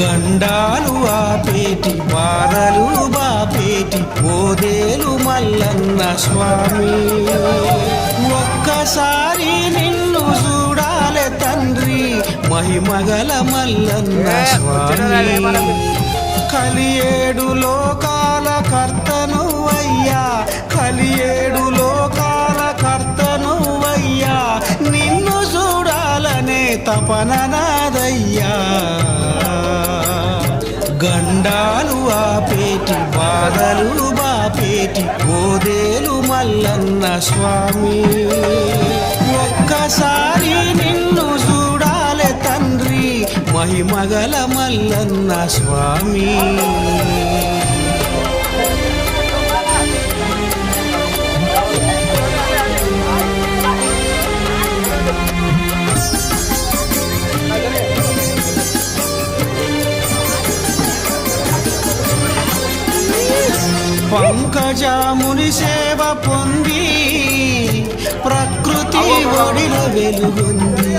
గండాలు ఆపేటి బాధలు బాపేటి ఓదేలు మల్లన్న స్వామి. ఒక్కసారి నిన్ను చూడాలే తండ్రి మహిమగల మల్లన్న స్వామి. కలియేడు లోకాల కర్తను అయ్యా కలియేడు లోకాల కర్తను అయ్యా నిన్ను చూడాలనే తపన నాదయ్యా. గండాలు ఆపేటి బాధలు బాపేటి ఓదేలు మల్లన్న స్వామి. ఒక్కసారి నిన్ను చూడాలే తండ్రి మహిమగల మల్లన్న స్వామి. పంకజాముని సేవ పొంది ప్రకృతి ఒడిలో వెలుగుంది.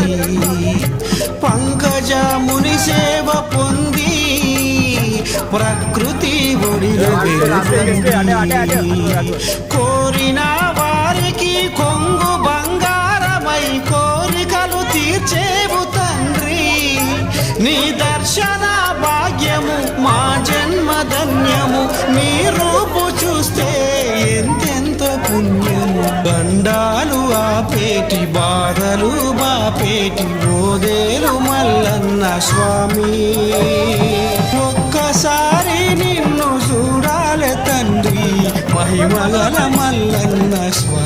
పంకజాముని సేవ పొంది ప్రకృతి ఒడిల వెలుగుంది. కోరిన వారికి కొంగు బంగారమై కోరికలు తీర్చేవు నీ దర్శన భాగ్యము మా జన్మ ధన్యము. నీ రూపు చూస్తే ఎంతెంతో పుణ్యము. దండాలు ఆపేటి బాధలు బాపేటి ఓదేలు మల్లన్న స్వామి. ఒక్కసారి నిన్ను చూడాలి తండ్రి మహిమగల మల్లన్న స్వామి.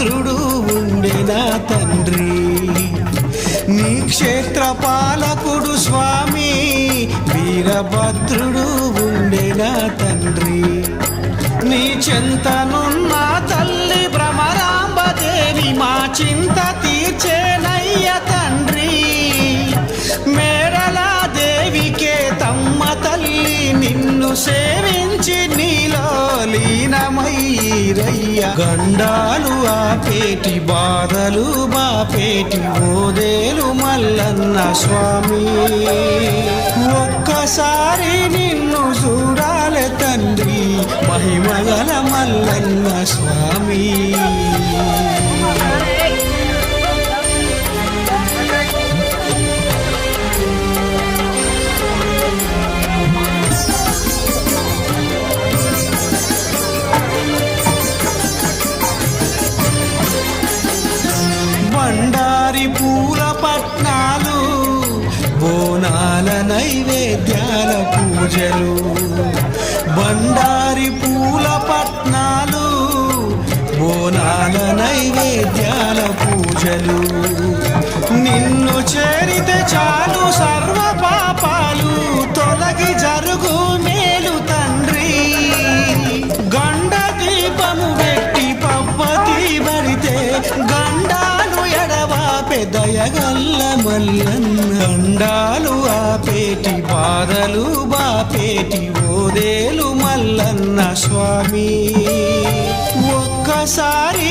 పాత్రుడు ఉండే నా తండ్రి? నీ క్షేత్ర పాలకుడు స్వామి వీరభద్రుడు ఉండే నా తండ్రి? నీ చింతనున్న తల్లి భ్రమరాంబదేవి మా చింత తీర్చేనయ్య తండ్రి. మేడల దేవికే తమ్మ తల్లి నిన్ను సేవించి నీలో లీనమయ్యరయ్య గండాలు ఆ పేటి బాధలు మా పేటి ఓదేలు మల్లన్న స్వామి. ఒక్కసారి నిన్ను చూడాలి తండ్రి మహిమగల మల్లన్న స్వామి. బోనాల నైవేద్యాల పూజలు బండారి పూల పట్నాలు బోనాల నైవేద్యాల పూజలు. నిన్ను చేరితే చాలు సర్వ పాప దయగల్ల పెదయగల్ల మల్లన్న గండాలు ఆపేటి బాధలు బాపేటి ఓదేలు మల్లన్న స్వామి. ఒక్కసారి